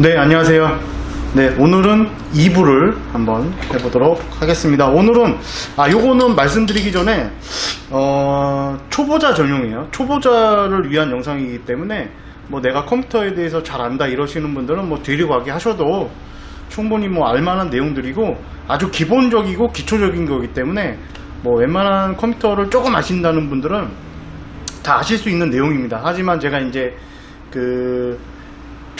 네, 안녕하세요. 네, 오늘은 2부를 한번 해보도록 하겠습니다. 오늘은, 아, 요거는 말씀드리기 전에, 어, 초보자 전용이에요. 초보자를 위한 영상이기 때문에, 뭐 내가 컴퓨터에 대해서 잘 안다 이러시는 분들은 뭐 뒤로 가기 하셔도 충분히 뭐 알만한 내용들이고, 아주 기본적이고 기초적인 거기 때문에, 뭐 웬만한 컴퓨터를 조금 아신다는 분들은 다 아실 수 있는 내용입니다. 하지만 제가 이제 그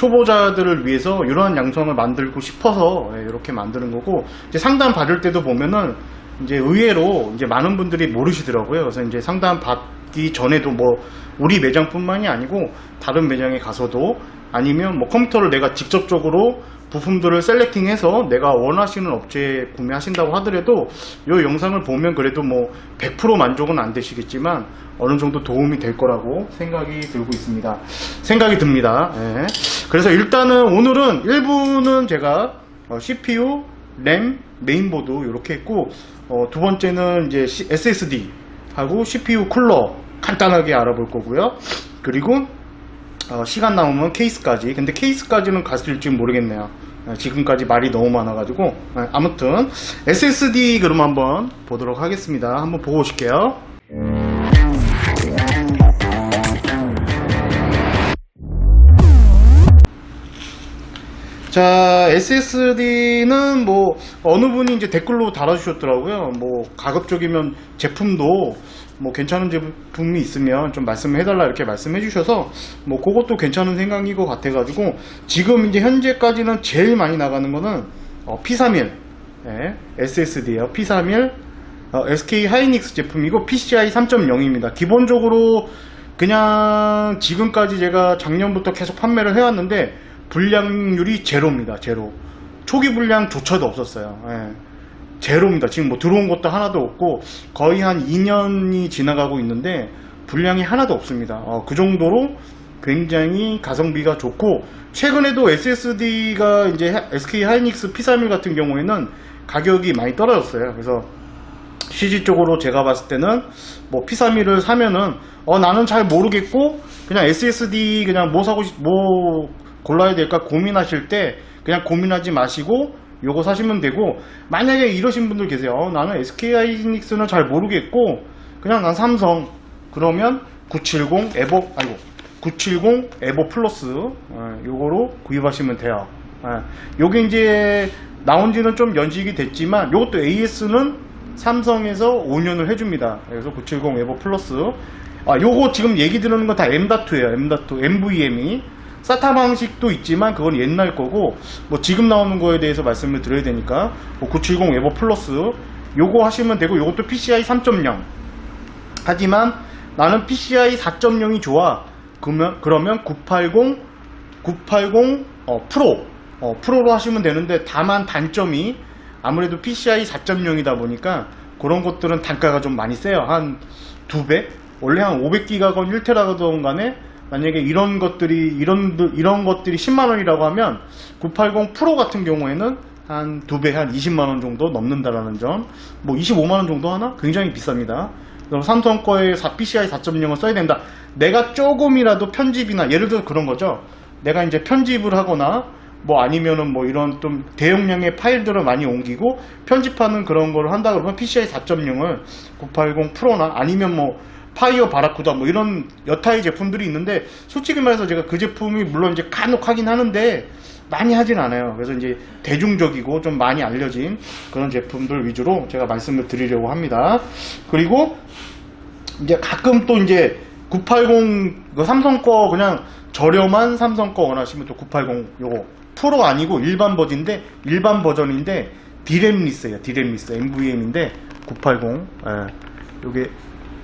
초보자들을 위해서 이러한 양성을 만들고 싶어서 예, 이렇게 만드는 거고 이제 상담 받을 때도 보면은 이제 의외로 이제 많은 분들이 모르시더라고요. 그래서 이제 상담 받 기 전에도 뭐 우리 매장뿐만이 아니고 다른 매장에 가서도 아니면 뭐 컴퓨터를 내가 직접적으로 부품들을 셀렉팅해서 내가 원하시는 업체에 구매하신다고 하더라도 이 영상을 보면 그래도 뭐 100% 만족은 안 되시겠지만 어느 정도 도움이 될 거라고 생각이 들고 있습니다. 생각이 듭니다. 예. 그래서 일단은 오늘은 1부는 제가 어, CPU, 램, 메인보드 이렇게 했고 어, 두 번째는 이제 SSD 하고 CPU 쿨러 간단하게 알아볼 거고요. 그리고 어, 시간 남으면 케이스까지. 근데 케이스까지는 갔을지 모르겠네요. 어, 지금까지 말이 너무 많아가지고. 어, 아무튼, SSD 그럼 한번 보도록 하겠습니다. 한번 보고 오실게요. 자, SSD는 뭐, 어느 분이 이제 댓글로 달아주셨더라고요. 뭐, 가급적이면 제품도 뭐, 괜찮은 제품이 있으면 좀 말씀을 해달라 이렇게 말씀해 주셔서, 뭐, 그것도 괜찮은 생각인 것 같아가지고, 지금 이제 현재까지는 제일 많이 나가는 거는, 어, P31, 예, SSD예요 P31, 어, SK 하이닉스 제품이고, PCI 3.0입니다. 기본적으로, 그냥 지금까지 제가 작년부터 계속 판매를 해왔는데, 불량률이 제로입니다. 제로. 초기 불량조차도 없었어요. 예. 제로입니다. 지금 뭐 들어온 것도 하나도 없고 거의 한 2년이 지나가고 있는데 불량이 하나도 없습니다. 어, 그 정도로 굉장히 가성비가 좋고 최근에도 SSD가 이제 SK 하이닉스 P31 같은 경우에는 가격이 많이 떨어졌어요. 그래서 CG 쪽으로 제가 봤을 때는 뭐 P31을 사면은 어 나는 잘 모르겠고 그냥 SSD 그냥 뭐 사고 싶, 뭐 골라야 될까 고민하실 때 그냥 고민하지 마시고 요거 사시면 되고 만약에 이러신 분들 계세요. 어, 나는 SK 하이닉스는 잘 모르겠고 그냥 난 삼성. 그러면 970 에보 아이고 970 에보 플러스 어, 요거로 구입하시면 돼요. 어, 요게 이제 나온 지는 좀 연식이 됐지만 요것도 AS는 삼성에서 5년을 해줍니다. 그래서 970 에보 플러스. 아 요거 지금 얘기 드리는 건 다 M.2예요. M.2 MVM이 사타 방식도 있지만 그건 옛날 거고 뭐 지금 나오는 거에 대해서 말씀을 드려야 되니까 뭐 970 웨버 플러스 요거 하시면 되고 요것도 PCI 3.0 하지만 나는 PCI 4.0이 좋아. 그러면 그러면 980 980 어, 프로. 어, 프로로 하시면 되는데 다만 단점이 아무래도 PCI 4.0이다 보니까 그런 것들은 단가가 좀 많이 세요. 한 두 배? 원래 한 500기가건 1테라건 간에 만약에 이런 것들이 이런 이런 것들이 10만 원이라고 하면 980 프로 같은 경우에는 한 두 배한 20만 원 정도 넘는다라는 점. 뭐 25만 원 정도 하나? 굉장히 비쌉니다. 그럼 삼성 거에 PCI 4.0을 써야 된다. 내가 조금이라도 편집이나 예를 들어 그런 거죠. 내가 이제 편집을 하거나 뭐 아니면은 뭐 이런 좀 대용량의 파일들을 많이 옮기고 편집하는 그런 걸 한다 그러면 PCI 4.0을 980 프로나 아니면 뭐 파이어 바라쿠다 뭐 이런 여타의 제품들이 있는데 솔직히 말해서 제가 그 제품이 물론 이제 간혹 하긴 하는데 많이 하진 않아요. 그래서 이제 대중적이고 좀 많이 알려진 그런 제품들 위주로 제가 말씀을 드리려고 합니다. 그리고 이제 가끔 또 이제 980 그 삼성 거 그냥 저렴한 삼성 거 원하시면 또 980 요거 프로 아니고 일반 버전인데 일반 버전인데 디램 리스예요. 디램 리스 MVM인데 980 예. 요게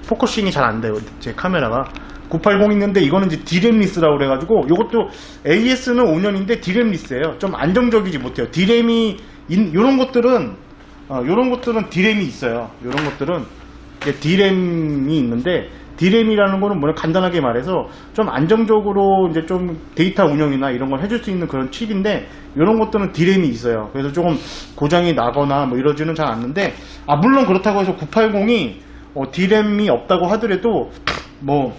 포커싱이 잘 안 돼요. 제 카메라가. 980 있는데 이거는 이제 디램 리스라고 그래가지고 이것도 AS는 5년인데 디램 리스예요. 좀 안정적이지 못해요. 디램이 이런 것들은 어, 이런 것들은 디램이 있어요. 이런 것들은 디램이 있는데 디램이라는 거는 뭐냐 간단하게 말해서 좀 안정적으로 이제 좀 데이터 운영이나 이런 걸 해줄 수 있는 그런 칩인데 이런 것들은 디램이 있어요. 그래서 조금 고장이 나거나 뭐 이러지는 잘 않는데 아 물론 그렇다고 해서 980이 어, 디램이 없다고 하더라도 뭐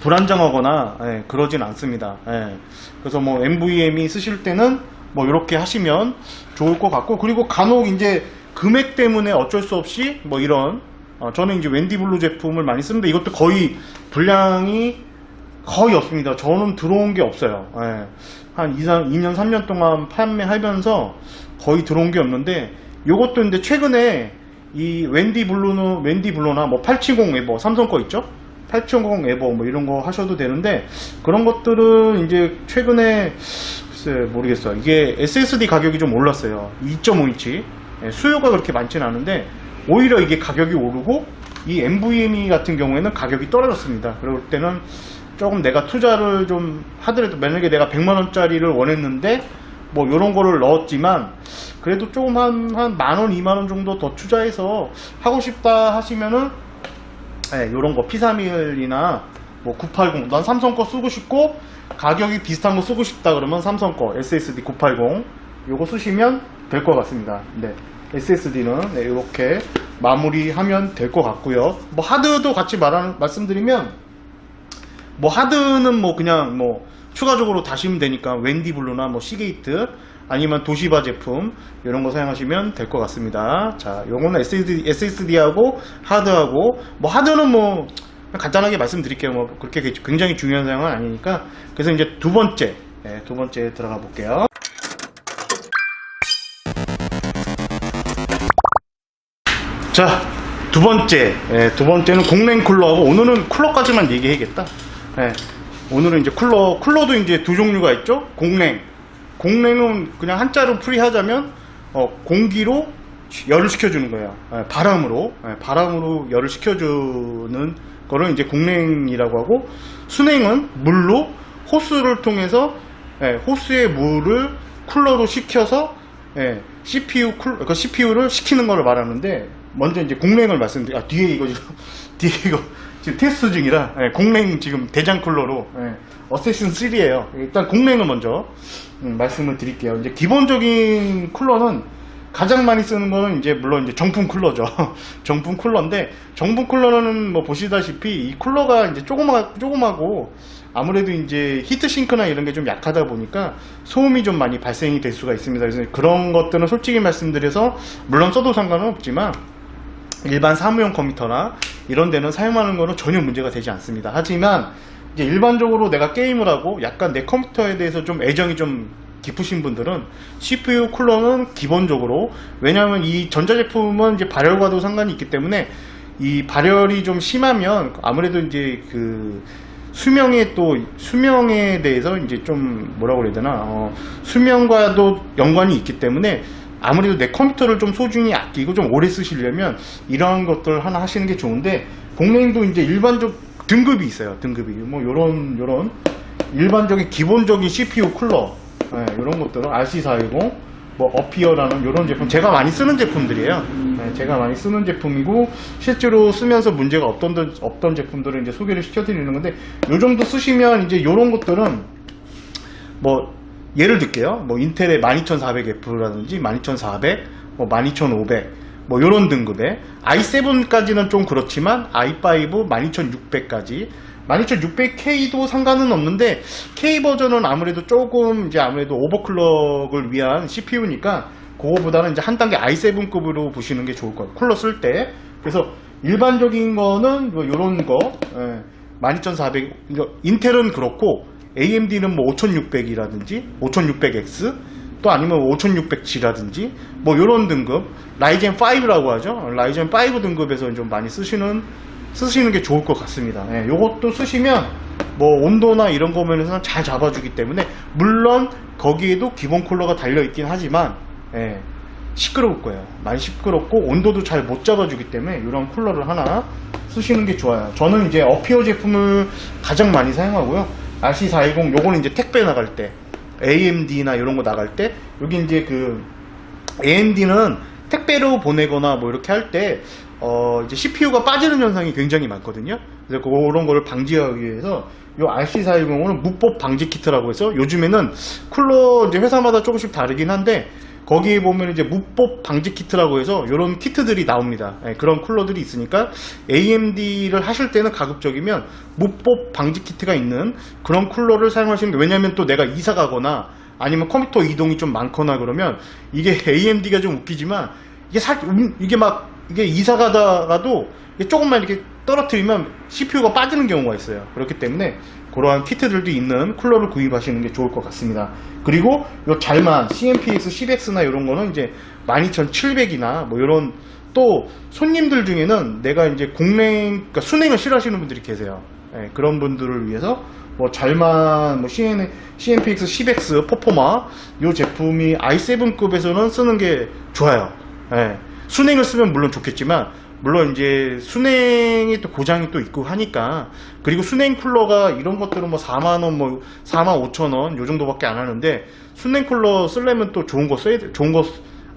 불안정하거나 예, 그러진 않습니다. 예. 그래서 뭐 NVMe 쓰실 때는 뭐 이렇게 하시면 좋을 것 같고 그리고 간혹 이제 금액 때문에 어쩔 수 없이 뭐 이런 어, 저는 이제 웬디블루 제품을 많이 쓰는데 이것도 거의 분량이 거의 없습니다. 저는 들어온 게 없어요. 예. 한 2, 2년, 3년 동안 판매하면서 거의 들어온 게 없는데, 요것도 근데 최근에 이 웬디 블루는, 웬디 블루나 뭐 870 에버, 삼성 거 있죠? 870 에버 뭐 이런 거 하셔도 되는데, 그런 것들은 이제 최근에, 글쎄, 모르겠어요. 이게 SSD 가격이 좀 올랐어요. 2.5인치. 예, 수요가 그렇게 많지는 않은데, 오히려 이게 가격이 오르고, 이 NVMe 같은 경우에는 가격이 떨어졌습니다. 그럴 때는 조금 내가 투자를 좀 하더라도 만약에 내가 100만 원짜리를 원했는데 뭐 이런 거를 넣었지만 그래도 조금 한 한 만 원, 2만 원 정도 더 투자해서 하고 싶다 하시면은 예, 요런 거 P31이나 뭐 980, 난 삼성 거 쓰고 싶고 가격이 비슷한 거 쓰고 싶다 그러면 삼성 거 SSD 980 요거 쓰시면 될 것 같습니다. 네. SSD는 이렇게 마무리하면 될 것 같고요. 뭐 하드도 같이 말하, 말씀드리면 뭐 하드는 뭐 그냥 뭐 추가적으로 다시면 되니까 웬디 블루나 뭐 시게이트 아니면 도시바 제품 이런 거 사용하시면 될 것 같습니다. 자, 요거는 SSD, SSD하고 하드하고 뭐 하드는 뭐 간단하게 말씀드릴게요. 뭐 그렇게 굉장히 중요한 사양은 아니니까 그래서 이제 두 번째 네, 두 번째 들어가 볼게요. 자, 두 번째. 예, 두 번째는 공랭 쿨러하고 오늘은 쿨러까지만 얘기해야겠다. 예, 오늘은 이제 쿨러, 쿨러도 이제 두 종류가 있죠. 공랭. 공랭은 그냥 한자로 풀이하자면 어, 공기로 열을 식혀주는 거예요. 예, 바람으로. 예, 바람으로 열을 식혀주는 거를 이제 공랭이라고 하고 순행은 물로 호스를 통해서 예, 호스의 물을 쿨러로 식혀서 예, CPU 쿨, 그러니까 CPU를 식히는 거를 말하는데 먼저 이제 공랭을 말씀드리. 아 뒤에 이거 뒤에 이거 지금 테스트 중이라 예, 공랭 지금 대장 쿨러로 예, 어세신 3예요. 일단 공랭을 먼저 음, 말씀을 드릴게요. 이제 기본적인 쿨러는 가장 많이 쓰는 거는 이제 물론 이제 정품 쿨러죠. 정품 쿨러인데 정품 쿨러는 뭐 보시다시피 이 쿨러가 이제 조그마 조그마고 아무래도 이제 히트 싱크나 이런 게 좀 약하다 보니까 소음이 좀 많이 발생이 될 수가 있습니다. 그래서 그런 것들은 솔직히 말씀드려서 물론 써도 상관은 없지만 일반 사무용 컴퓨터나 이런 데는 사용하는 거는 전혀 문제가 되지 않습니다. 하지만 이제 일반적으로 내가 게임을 하고 약간 내 컴퓨터에 대해서 좀 애정이 좀 깊으신 분들은 CPU 쿨러는 기본적으로 왜냐하면 이 전자제품은 이제 발열과도 상관이 있기 때문에 이 발열이 좀 심하면 아무래도 이제 그 수명에 또 수명에 대해서 이제 좀 뭐라고 그래야 되나 어, 수명과도 연관이 있기 때문에 아무래도 내 컴퓨터를 좀 소중히 아끼고 좀 오래 쓰시려면 이러한 것들 하나 하시는 게 좋은데 공랭도 이제 일반적 등급이 있어요 등급이. 뭐 요런 요런. 일반적인 기본적인 CPU 쿨러. 네, 이런 것들은 RC410 뭐 어피어라는 이런 제품. 제가 많이 쓰는 제품들이에요. 네, 제가 많이 쓰는 제품이고 실제로 쓰면서 문제가 없던 데- 없던 제품들을 이제 소개를 시켜드리는 건데 요 정도 쓰시면 이제 이런 것들은 뭐 예를 들게요. 뭐 인텔의 12400F라든지 12400, 뭐 12500, 뭐 요런 등급의 i7까지는 좀 그렇지만 i5 12600까지 12600K도 상관은 없는데 K 버전은 아무래도 조금 이제 아무래도 오버클럭을 위한 CPU니까 그거보다는 이제 한 단계 i7급으로 보시는 게 좋을 거예요. 쿨러 쓸 때. 그래서 일반적인 거는 뭐 요런 거 예, 12400 이거 인텔은 그렇고 AMD는 뭐 5600이라든지 5600X 또 아니면 5600G라든지 뭐 요런 등급 라이젠 5라고 하죠. 라이젠 5 등급에서 좀 많이 쓰시는 쓰시는 게 좋을 것 같습니다. 예, 요것도 쓰시면 뭐 온도나 이런 거면에서는 잘 잡아주기 때문에 물론 거기에도 기본 쿨러가 달려 있긴 하지만 예, 시끄러울 거예요. 많이 시끄럽고 온도도 잘 못 잡아주기 때문에 이런 쿨러를 하나 쓰시는 게 좋아요. 저는 이제 어피어 제품을 가장 많이 사용하고요. RC420 요거는 이제 택배 나갈 때 AMD나 이런 거 나갈 때 여기 이제 그 AMD는 택배로 보내거나 뭐 이렇게 할 때 어, 이제 CPU가 빠지는 현상이 굉장히 많거든요. 그래서 그런 거를 방지하기 위해서 요 RC410은 무법 방지 키트라고 해서 요즘에는 쿨러 이제 회사마다 조금씩 다르긴 한데 거기에 보면 이제 무법 방지 키트라고 해서 이런 키트들이 나옵니다. 예, 그런 쿨러들이 있으니까 AMD를 하실 때는 가급적이면 무법 방지 키트가 있는 그런 쿨러를 사용하시는 게 왜냐면 또 내가 이사 가거나 아니면 컴퓨터 이동이 좀 많거나 그러면 이게 AMD가 좀 웃기지만 이게 살 음, 이게 막 이게 이사 가다가도 조금만 이렇게 떨어뜨리면 CPU가 빠지는 경우가 있어요. 그렇기 때문에 그러한 키트들도 있는 쿨러를 구입하시는 게 좋을 것 같습니다. 그리고 요 잘만 CMPX 10X나 이런 거는 이제 12700이나 뭐 이런 또 손님들 중에는 내가 이제 공랭 그러니까 순행을 싫어하시는 분들이 계세요. 예, 그런 분들을 위해서 뭐 잘만 뭐 CN, CMPX 10X 퍼포마 이 제품이 i7급에서는 쓰는 게 좋아요. 예, 순행을 쓰면 물론 좋겠지만 물론 이제 순행이 또 고장이 또 있고 하니까 그리고 순행 쿨러가 이런 것들은 뭐 4만 원, 뭐 4만 5천 원 요 정도밖에 안 하는데 순행 쿨러 쓰려면 또 좋은 거 써야 돼. 좋은 거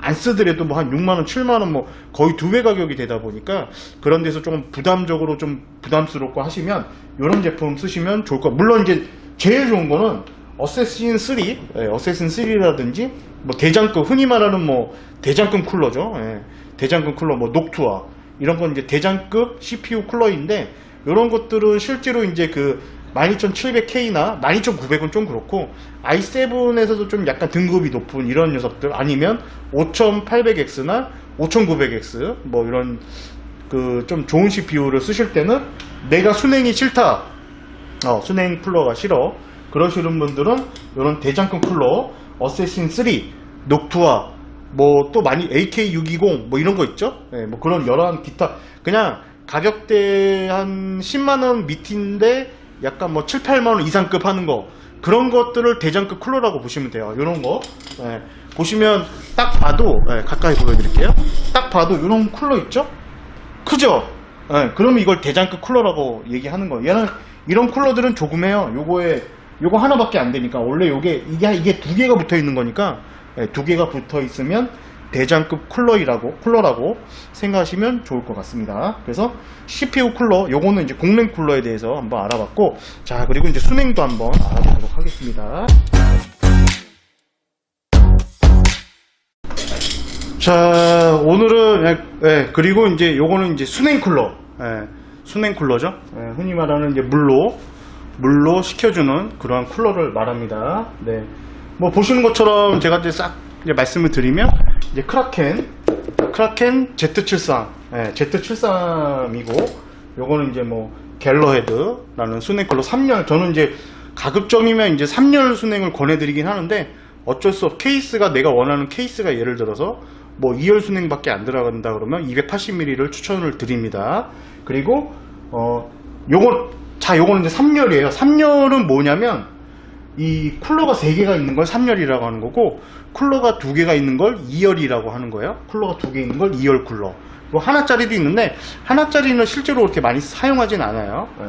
안 쓰더라도 뭐 한 6만 원, 7만 원 뭐 거의 두 배 가격이 되다 보니까 그런 데서 조금 부담적으로 좀 부담스럽고 하시면 이런 제품 쓰시면 좋을 것. 물론 이제 제일 좋은 거는 어세신 3, 예, 어세신 3라든지 뭐 대장급 흔히 말하는 뭐 대장급 쿨러죠. 예, 대장급 쿨러 뭐 녹투아 이런 건 이제 대장급 CPU 쿨러인데 이런 것들은 실제로 이제 그 12700K나 12900은 좀 그렇고 i7에서도 좀 약간 등급이 높은 이런 녀석들 아니면 5800X나 5900X 뭐 이런 그 좀 좋은 CPU를 쓰실 때는 내가 순행이 싫다 어, 순행 쿨러가 싫어. 그러시는 분들은 이런 대장급 쿨러, 어세신 3, 녹투아, 뭐 또 많이 AK620 뭐 이런 거 있죠? 예, 뭐 그런 여러 기타 그냥 가격대 한 10만 원 밑인데 약간 뭐 7, 8만 원 이상급 하는 거 그런 것들을 대장급 쿨러라고 보시면 돼요. 이런 거 예, 보시면 딱 봐도 예, 가까이 보여드릴게요. 딱 봐도 이런 쿨러 있죠? 크죠? 예, 그러면 이걸 대장급 쿨러라고 얘기하는 거예요. 얘는 이런 쿨러들은 조금 해요. 요거에 요거 하나밖에 안 되니까 원래 요게 이게 이게 두 개가 붙어 있는 거니까 예, 두 개가 붙어 있으면 대장급 쿨러이라고 쿨러라고 생각하시면 좋을 것 같습니다. 그래서 CPU 쿨러 요거는 이제 공랭 쿨러에 대해서 한번 알아봤고 자 그리고 이제 순행도 한번 알아보도록 하겠습니다. 자 오늘은 예, 예, 그리고 이제 요거는 이제 순행 쿨러 예, 순행 쿨러죠 예, 흔히 말하는 이제 물로 물로 식혀주는 그러한 쿨러를 말합니다. 네 뭐 보시는 것처럼 제가 이제 싹 이제 말씀을 드리면 이제 크라켄 크라켄 Z73 예, Z73이고 요거는 이제 뭐 갤러헤드라는 순행 쿨러 3열 저는 이제 가급적이면 이제 3열 순행을 권해드리긴 하는데 어쩔 수 없, 케이스가 내가 원하는 케이스가 예를 들어서 뭐 2열 순행밖에 안 들어간다 그러면 280mm를 추천을 드립니다. 그리고, 어, 요거, 자, 요거는 이제 3열이에요. 3열은 뭐냐면, 이 쿨러가 3개가 있는 걸 3열이라고 하는 거고, 쿨러가 2개가 있는 걸 2열이라고 하는 거예요. 쿨러가 2개 있는 걸 2열 쿨러. 뭐 하나짜리도 있는데, 하나짜리는 실제로 그렇게 많이 사용하진 않아요. 예.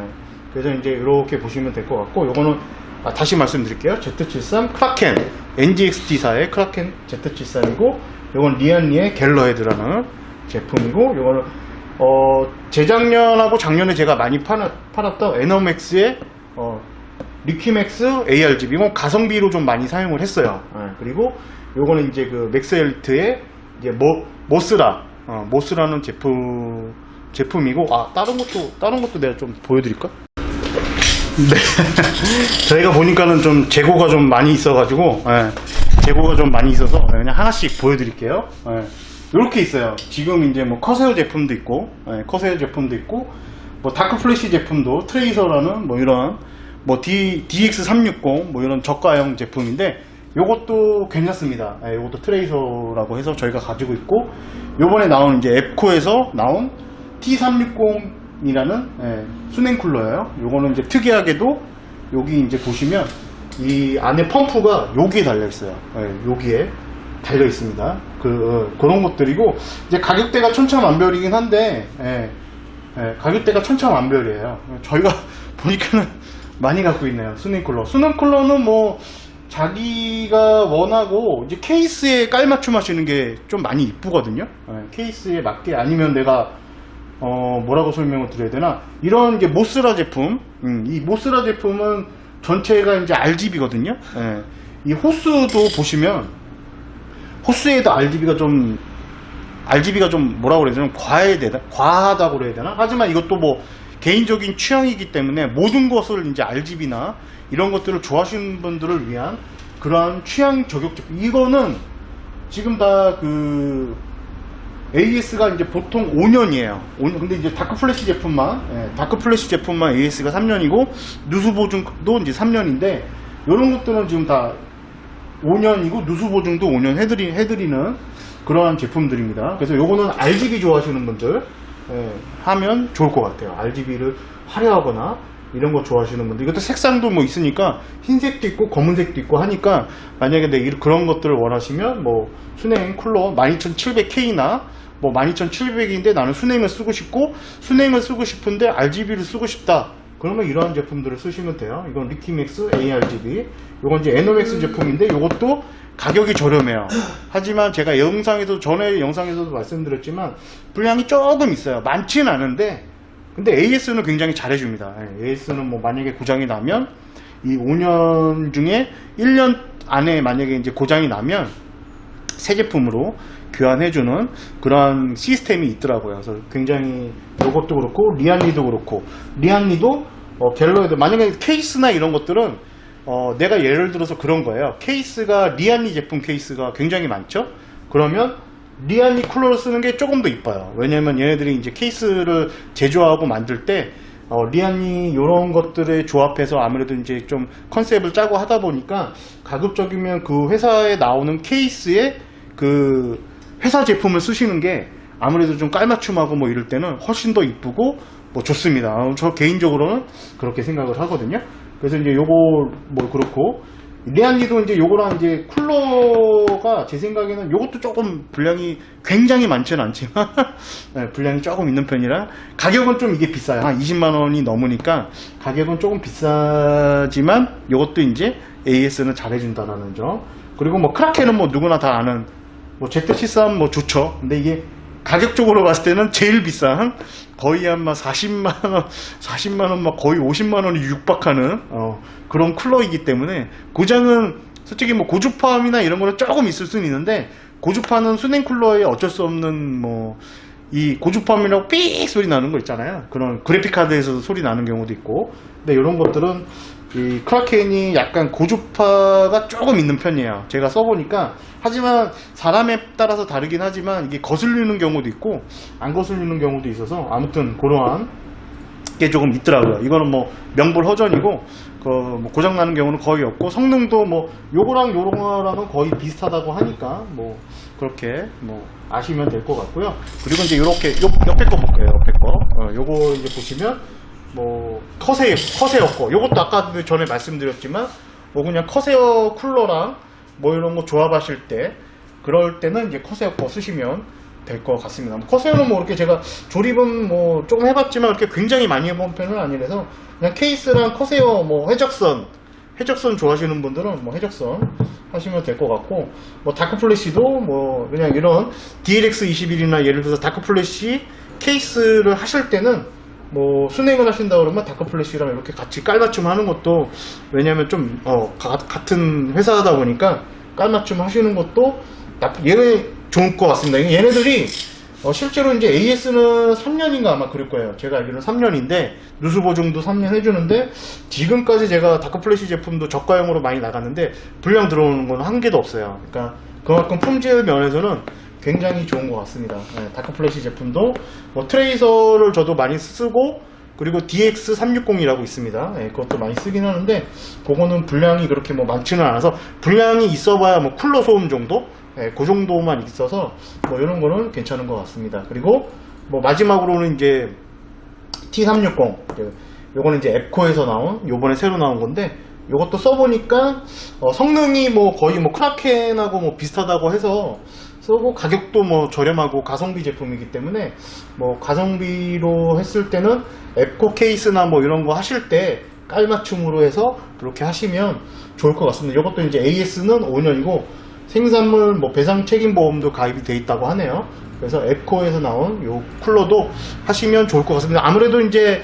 그래서 이제 이렇게 보시면 될 것 같고, 요거는 아, 다시 말씀드릴게요. Z73 크라켄 NGXT사의 크라켄 Z73이고 요건 리안리의 갤러헤드라는 제품이고 요거는 어, 재작년하고 작년에 제가 많이 팔았, 팔았던 에너맥스의 어, 리퀴맥스 ARGB 이건 가성비로 좀 많이 사용을 했어요. 예, 그리고 요거는 이제 그 맥스헬트의 이제 모, 모스라 어, 모스라는 제품 제품이고 아 다른 것도 다른 것도 내가 좀 보여드릴까? 네. 저희가 보니까는 좀 재고가 좀 많이 있어가지고, 예, 재고가 좀 많이 있어서 그냥 하나씩 보여드릴게요. 이렇게 있어요. 지금 이제 뭐 커세어 제품도 있고, 예, 커세어 제품도 있고, 뭐 다크 플래시 제품도 트레이서라는 뭐 이런 뭐 D, DX360 뭐 이런 저가형 제품인데 요것도 괜찮습니다. 예, 요것도 트레이서라고 해서 저희가 가지고 있고 요번에 나온 이제 앱코에서 나온 T360이라는 예, 순행 쿨러예요. 요거는 이제 특이하게도 여기 이제 보시면 이 안에 펌프가 여기에 달려 있어요. 예, 여기에 달려 있습니다. 그 어, 그런 것들이고 이제 가격대가 천차만별이긴 한데 예, 예, 가격대가 천차만별이에요. 저희가 보니까는 많이 갖고 있네요. 순행 쿨러. 순행 쿨러는 뭐 자기가 원하고 이제 케이스에 깔맞춤 하시는 게 좀 많이 이쁘거든요. 예, 케이스에 맞게 아니면 내가 어, 뭐라고 설명을 드려야 되나? 이런 게 모스라 제품, 음, 이 모스라 제품은 전체가 이제 RGB거든요. 예. 이 호스도 보시면, 호스에도 RGB가 좀, RGB가 좀 뭐라고 그래야 되나? 과해 되나? 과하다고 그래야 되나? 하지만 이것도 뭐, 개인적인 취향이기 때문에 모든 것을 이제 RGB나 이런 것들을 좋아하시는 분들을 위한 그러한 취향 저격 제품. 이거는 지금 다 그 AS가 이제 보통 5년이에요. 근데 이제 다크 플래시 제품만, 예, 다크 플래시 제품만 AS가 3년이고, 누수 보증도 이제 3년인데, 이런 것들은 지금 다 5년이고, 누수 보증도 5년 해드리, 해드리는 그러한 제품들입니다. 그래서 요거는 RGB 좋아하시는 분들, 예, 하면 좋을 것 같아요. RGB를 화려하거나, 이런 거 좋아하시는 분들. 이것도 색상도 뭐 있으니까, 흰색도 있고, 검은색도 있고 하니까, 만약에 내 그런 것들을 원하시면, 뭐, 순행 쿨러 12700K나, 뭐 12700인데 나는 순행을 쓰고 싶고 순행을 쓰고 싶은데 RGB를 쓰고 싶다 그러면 이러한 제품들을 쓰시면 돼요. 이건 리키맥스 ARGB 이건 이제 에노맥스 제품인데 이것도 가격이 저렴해요. 하지만 제가 영상에서 전에 영상에서도 말씀드렸지만 분량이 조금 있어요. 많지는 않은데 근데 AS는 굉장히 잘해줍니다. AS는 뭐 만약에 고장이 나면 이 5년 중에 1년 안에 만약에 이제 고장이 나면 새 제품으로 교환해주는 그런 시스템이 있더라고요. 그래서 굉장히 이것도 그렇고 리안리도 그렇고 리안리도 어, 갤러에도 만약에 케이스나 이런 것들은 어, 내가 예를 들어서 그런 거예요. 케이스가 리안리 제품 케이스가 굉장히 많죠. 그러면 리안리 쿨러를 쓰는 게 조금 더 이뻐요. 왜냐면 얘네들이 이제 케이스를 제조하고 만들 때 어, 리안이 이런 것들을 조합해서 아무래도 이제 좀 컨셉을 짜고 하다 보니까 가급적이면 그 회사에 나오는 케이스에 그 회사 제품을 쓰시는 게 아무래도 좀 깔맞춤하고 뭐 이럴 때는 훨씬 더 이쁘고 뭐 좋습니다. 어, 저 개인적으로는 그렇게 생각을 하거든요. 그래서 이제 요거 뭐 그렇고 리안리도 이제 요거랑 이제 쿨러가 제 생각에는 요것도 조금 분량이 굉장히 많지는 않지만 네, 분량이 조금 있는 편이라 가격은 좀 이게 비싸요. 한 20만 원이 넘으니까 가격은 조금 비싸지만 요것도 이제 AS는 잘해준다라는 점. 그리고 뭐 크라켄은 뭐 누구나 다 아는 뭐 Z73 뭐 좋죠. 근데 이게 가격적으로 봤을 때는 제일 비싼 거의 한막 40만 원, 40만 원, 막 거의 50만 원이 육박하는 어, 그런 쿨러이기 때문에 고장은 솔직히 뭐 고주파음이나 이런 거는 조금 있을 수는 있는데 고주파는 수냉 쿨러에 어쩔 수 없는 뭐 이 고주파음이라고 삑 소리 나는 거 있잖아요. 그런 그래픽 카드에서도 소리 나는 경우도 있고. 근데 이런 것들은 이 크라켄이 약간 고주파가 조금 있는 편이에요. 제가 써보니까. 하지만 사람에 따라서 다르긴 하지만 이게 거슬리는 경우도 있고 안 거슬리는 경우도 있어서 아무튼 그러한 게 조금 있더라고요. 이거는 뭐 명불허전이고 그 뭐 고장 나는 경우는 거의 없고 성능도 뭐 요거랑 요거랑은 거의 비슷하다고 하니까 뭐 그렇게 뭐 아시면 될 것 같고요. 그리고 이제 요렇게 요 옆에 거 볼게요. 옆에 거. 어, 요거 이제 보시면 뭐 커세어 커세어 거. 요것도 아까 전에 말씀드렸지만 뭐 그냥 커세어 쿨러랑 뭐 이런 거 조합하실 때 그럴 때는 이제 커세어 거 쓰시면 될 것 같습니다. 뭐 커세어는 뭐 이렇게 제가 조립은 뭐 조금 해봤지만 이렇게 굉장히 많이 해본 편은 아니라서 그냥 케이스랑 커세어 뭐 해적선 해적선 좋아하시는 분들은 뭐 해적선 하시면 될 것 같고 뭐 다크 플래시도 뭐 그냥 이런 DLX 21이나 예를 들어서 다크 플래시 케이스를 하실 때는 뭐 순행을 하신다 그러면 다크 플래시랑 이렇게 같이 깔맞춤 하는 것도 왜냐면 좀 어, 가- 같은 회사다 보니까 깔맞춤 하시는 것도 나쁘 얘네 좋을 것 같습니다. 얘네들이 어, 실제로 이제 AS는 3년인가 아마 그럴 거예요. 제가 알기로는 3년인데 누수 보증도 3년 해주는데 지금까지 제가 다크 플래시 제품도 저가형으로 많이 나갔는데 불량 들어오는 건 한 개도 없어요. 그러니까 그만큼 품질 면에서는 굉장히 좋은 것 같습니다. 네, 다크 플래시 제품도 뭐 트레이서를 저도 많이 쓰고 그리고 DX360이라고 있습니다. 예, 그것도 많이 쓰긴 하는데 그거는 분량이 그렇게 뭐 많지는 않아서 분량이 있어봐야 뭐 쿨러 소음 정도, 예, 그 정도만 있어서 뭐 이런 거는 괜찮은 것 같습니다. 그리고 뭐 마지막으로는 이제 T360 그 요거는 이제 앱코에서 나온 요번에 새로 나온 건데 요것도 써보니까 어, 성능이 뭐 거의 뭐 크라켄하고 뭐 비슷하다고 해서 쓰고 가격도 뭐 저렴하고 가성비 제품이기 때문에 뭐 가성비로 했을 때는 앱코 케이스나 뭐 이런 거 하실 때 깔맞춤으로 해서 그렇게 하시면 좋을 것 같습니다. 이것도 이제 AS는 5년이고 생산물 뭐 배상 책임 보험도 가입이 돼 있다고 하네요. 그래서 앱코에서 나온 요 쿨러도 하시면 좋을 것 같습니다. 아무래도 이제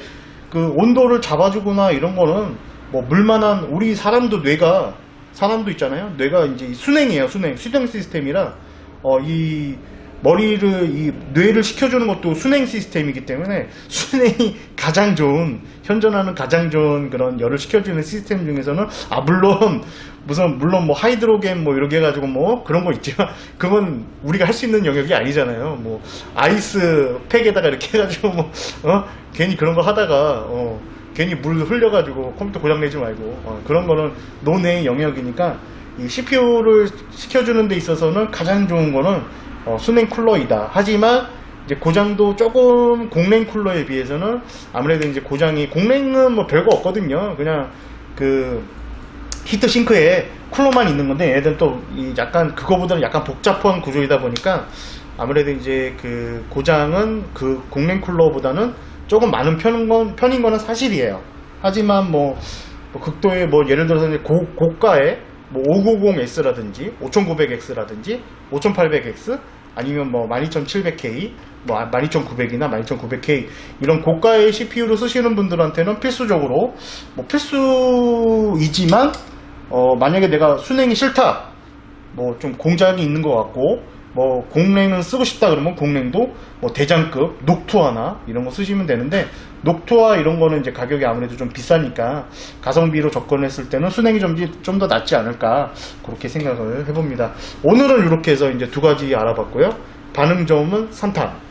그 온도를 잡아주거나 이런 거는 뭐 물만한 우리 사람도 뇌가 사람도 있잖아요. 뇌가 이제 순행이에요. 순행 수동 시스템이라 어 이 머리를 이 뇌를 식혀주는 것도 순행 시스템이기 때문에 순행이 가장 좋은 현존하는 가장 좋은 그런 열을 식혀주는 시스템 중에서는 아 물론 무슨 물론 뭐 하이드로겐 뭐 이렇게 해가지고 뭐 그런 거 있지만 그건 우리가 할 수 있는 영역이 아니잖아요. 뭐 아이스 팩에다가 이렇게 해가지고 뭐 어? 괜히 그런 거 하다가 어 괜히 물 흘려가지고 컴퓨터 고장 내지 말고 어, 그런 거는 논의 영역이니까 이 CPU를 시켜주는 데 있어서는 가장 좋은 거는 어, 순행 쿨러이다. 하지만 이제 고장도 조금 공랭 쿨러에 비해서는 아무래도 이제 고장이 공랭은 뭐 별거 없거든요. 그냥 그 히트 싱크에 쿨러만 있는 건데 얘들은 또이 약간 그거보다는 약간 복잡한 구조이다 보니까 아무래도 이제 그 고장은 그 공랭 쿨러보다는 조금 많은 편인 건 편인 거는 사실이에요. 하지만 뭐, 뭐 극도의 뭐 예를 들어서 이제 고, 고가의 뭐 590X라든지 5900X라든지 5800X 아니면 뭐 12700K 뭐 12900이나 12900K 이런 고가의 CPU를 쓰시는 분들한테는 필수적으로 뭐 필수이지만 어 만약에 내가 순행이 싫다 뭐 좀 공작이 있는 것 같고 뭐 공랭은 쓰고 싶다 그러면 공랭도 뭐 대장급 녹투하나 이런 거 쓰시면 되는데 녹투하 이런 거는 이제 가격이 아무래도 좀 비싸니까 가성비로 접근했을 때는 순행이 좀좀더 낫지 않을까 그렇게 생각을 해봅니다. 오늘은 이렇게 해서 이제 두 가지 알아봤고요. 반응 좋으면 산타